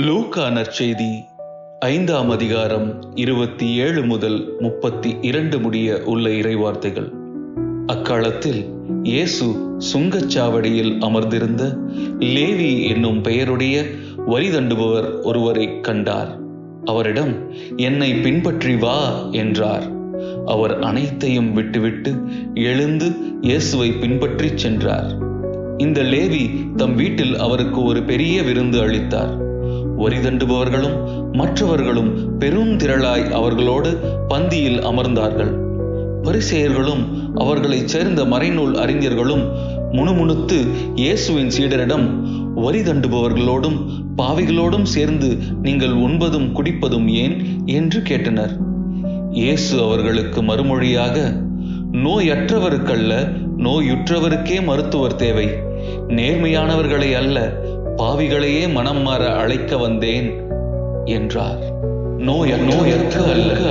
லூக்கா நற்செய்தி ஐந்தாம் அதிகாரம் இருபத்தி ஏழு முதல் முப்பத்தி இரண்டு முடிய உள்ள இறைவார்த்தைகள். அக்காலத்தில் இயேசு சுங்கச்சாவடியில் அமர்ந்திருந்த லேவி என்னும் பெயருடைய வரி தண்டுபவர் ஒருவரை கண்டார். அவரிடம் என்னை பின்பற்றி வா என்றார். அவர் அனைத்தையும் விட்டுவிட்டு எழுந்து இயேசுவை பின்பற்றிச் சென்றார். இந்த லேவி தம் வீட்டில் அவருக்கு ஒரு பெரிய விருந்து அளித்தார். வரி தண்டுபவர்களும் மற்றவர்களும் பெருந்திரளாய் அவர்களோடு பந்தியில் அமர்ந்தார்கள். பரிசேயர்களும் அவர்களைச் சேர்ந்த மறைநூல் அறிஞர்களும் முணுமுணுத்து இயேசுவின் சீடரிடம் வரி தண்டுபவர்களோடும் பாவிகளோடும் சேர்ந்து நீங்கள் உண்பதும் குடிப்பதும் ஏன்? என்று கேட்டனர். இயேசு அவர்களுக்கு மறுமொழியாக நோயற்றவருக்கல்ல நோயுற்றவருக்கே மருத்துவர் தேவை. நேர்மையானவர்களை அல்ல பாவிகளையே மனம் மாற அழைக்க வந்தேன் என்றார். நோய நோயற்ற அல்ல.